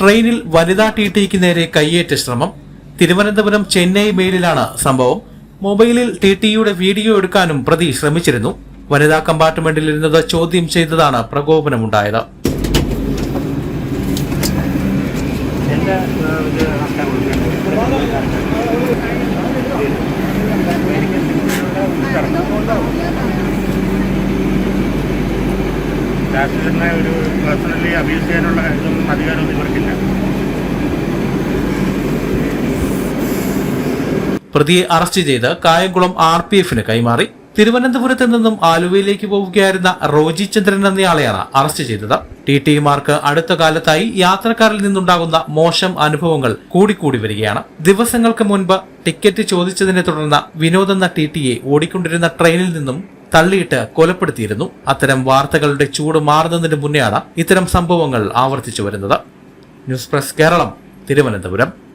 ട്രെയിനിൽ വനിതാ T tick നേരെ കയ്യേറ്റ ശ്രമം. തിരുവനന്തപുരം ചെന്നൈ മെയിലിലാണ് സംഭവം. മൊബൈലിൽ ടി ടിയുടെ വീഡിയോ എടുക്കാനും പ്രതി ശ്രമിച്ചിരുന്നു. വനിതാ കമ്പാർട്ട്മെന്റിൽ ഇരുന്നത് ചോദ്യം ചെയ്തതാണ് പ്രകോപനമുണ്ടായത്. ഒരു പേഴ്സണലി അബ്യൂസ് ചെയ്യാനുള്ള ഇതൊന്നും അധികാരമൊന്നും ഇവർക്കില്ല. പ്രതിയെ അറസ്റ്റ് ചെയ്ത് കായംകുളം ആർ പി എഫിന് കൈമാറി. തിരുവനന്തപുരത്ത് നിന്നും ആലുവയിലേക്ക് പോവുകയായിരുന്ന റോജി ചന്ദ്രൻ എന്നയാളെയാണ് അറസ്റ്റ് ചെയ്തത്. ടി മാർക്ക് അടുത്ത കാലത്തായി യാത്രക്കാരിൽ നിന്നുണ്ടാകുന്ന മോശം അനുഭവങ്ങൾ കൂടിക്കൂടി വരികയാണ്. ദിവസങ്ങൾക്ക് മുൻപ് ടിക്കറ്റ് ചോദിച്ചതിനെ തുടർന്ന് വിനോദ് എന്ന ടി ടിയെ ഓടിക്കൊണ്ടിരുന്ന ട്രെയിനിൽ നിന്നും തള്ളിയിട്ട് കൊലപ്പെടുത്തിയിരുന്നു. അത്തരം വാർത്തകളുടെ ചൂട് മാറുന്നതിന് മുന്നെയാണ് ഇത്തരം സംഭവങ്ങൾ ആവർത്തിച്ചു വരുന്നത്. News press Keralam Thiruvananthapuram.